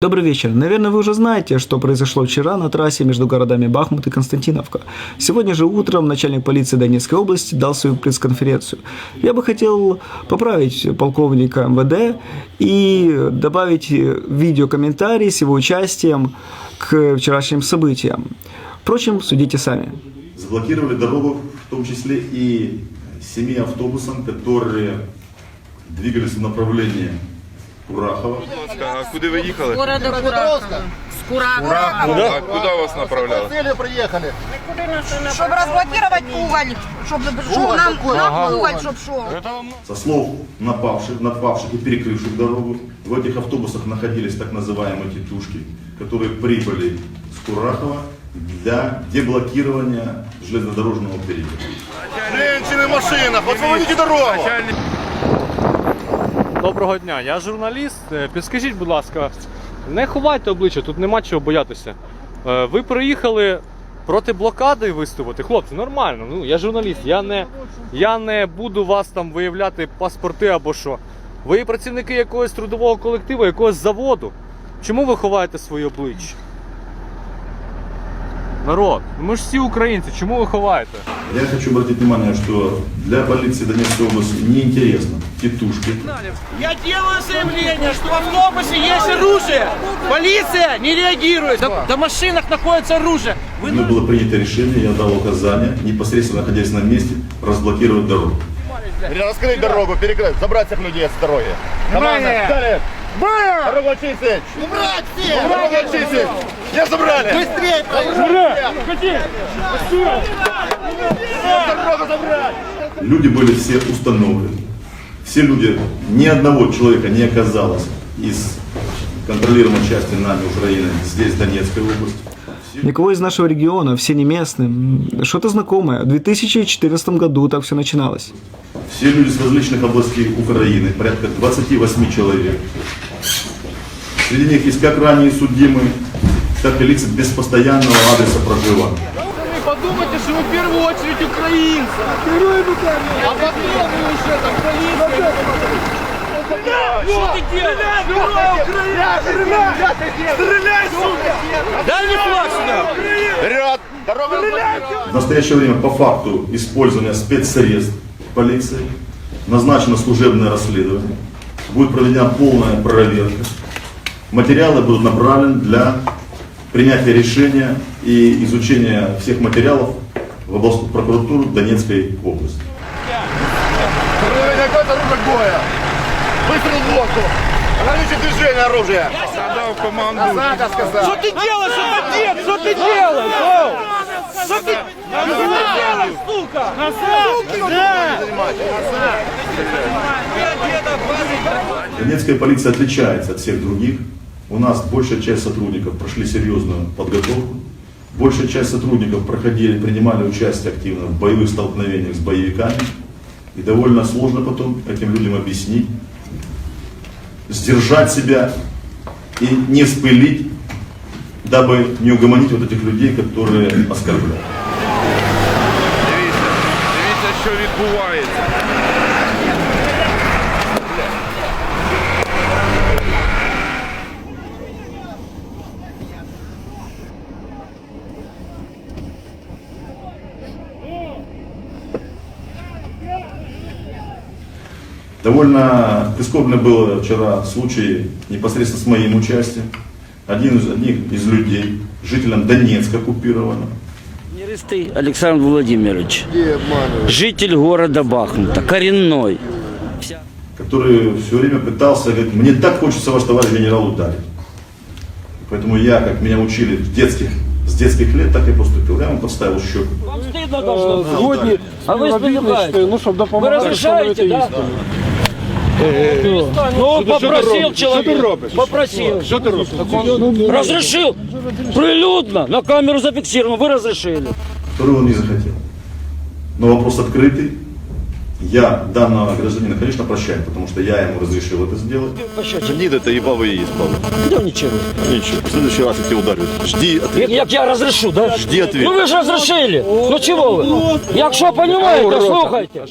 Добрый вечер. Наверное, вы уже знаете, что произошло вчера на трассе между городами Бахмут и Константиновка. Сегодня же утром начальник полиции Донецкой области дал свою пресс-конференцию. Я бы хотел поправить полковника МВД и добавить видеокомментарий с его участием к вчерашним событиям. Впрочем, судите сами. Заблокировали дорогу, в том числе и семи автобусам, которые двигались в направлении Курахова. А куди ви їхали? города Курахова. С Курахова. А куди вас направляли? Цели приехали. Чтобы разблокировать уголь, чтобы шел нам, нам уголь, чтобы шел. Со слов напавших, напавших и перекрывших дорогу, в этих автобусах находились так называемые тетушки, которые прибыли с Курахова для деблокирования железнодорожного периода. Женщины в машинах, освободите дорогу. Доброго дня, я журналіст. Е, Підскажіть, будь ласка, не ховайте обличчя, тут нема чого боятися. Е, Ви приїхали проти блокади виступити. Хлопці, нормально. Ну, я журналіст, я не, я не буду вас там виявляти паспорти або що. Ви працівники якогось трудового колективу, якогось заводу. Чому ви ховаєте свої обличчя? Народ, ну ми ж всі українці, чому ви ховаєте? Я хочу обратить внимание, что для полиции Донецкой области неинтересно тетушки, Я делаю заявление, что в автобусе есть оружие. Полиция не реагирует. Да, да в машинах находится оружие. Вы Мной было принято решение, я дал указание, непосредственно находясь на месте, разблокировать дорогу. Раскрыть дорогу, перекрыть, забрать всех людей с дороги. Команда, далее. Очистить. Убрать всех. Дорогу очистить. Не забрали. Быстрее. Дорогу забрать. Люди были все установлены. Все люди, ни одного человека не оказалось из контролируемой части нами Украины здесь, в Донецкой области. Все Никого из нашего региона, все не местные. Что-то знакомое. В 2014 году так все начиналось. Все люди с различных областей Украины, порядка 28 человек. Среди них есть как ранее судимые, так и лица без постоянного адреса проживания. подумайте, что вы в первую очередь украинцы. А потом вы уже там полиция. Что ты делаешь? Герой Украины! Стреляй, сука! Дай мне флаг сюда! Вперед. В настоящее время по факту использования спецсредств полиции назначено служебное расследование. Будет проведена полная проверка. Материалы будут направлены для принятия решения и изучения всех материалов в областную прокуратуру Донецкой области. Выстрел в воздух. Ограничить движение оружия. Задав команду. Сказать. Что ты делаешь, отец? Что ты делаешь? Оу! Что ты, что ты делаешь, сука? Назад! Донецкая полиция отличается от всех других. У нас большая часть сотрудников прошли серьезную подготовку. Большая часть сотрудников проходили, принимали участие активно в боевых столкновениях с боевиками. И довольно сложно потом этим людям объяснить, сдержать себя и не вспылить, дабы не угомонить вот этих людей, которые оскорбляют. Дивіться, дивіться, що відбувається. Довольно прискорбно было вчера случай непосредственно с моим участием. Один из одних из людей, жителем Донецка оккупированного, Нерестый Александр Владимирович, житель города Бахмута, коренной. который все время пытался, говорит, мне так хочется ваш товарищ генерал ударить. Поэтому я, как меня учили в детских, с детских лет, так и поступил. Я ему подставил щеку. Згодні, а ви співаєте. Ну, щоб допомогти. Ви розрішаєте, да? Ну, попросив чоловік. Попросив. Що ти робиш? Розрішив. Прилюдно. На камеру зафіксировано. Ви розрішили. Второй он не захотел. Но вопрос открытый. Я данного гражданина, конечно, прощаю, потому что я ему разрешил это сделать. Жди, это ебал и есть, Павел. Ну, нічого. Ничего. В следующий раз я тебя ударю. Жди ответ. Як, як я розрешу, да? Жди ответ. Ну ви ж розрішили. Ну чого ви? Якщо розумієте, слухайте.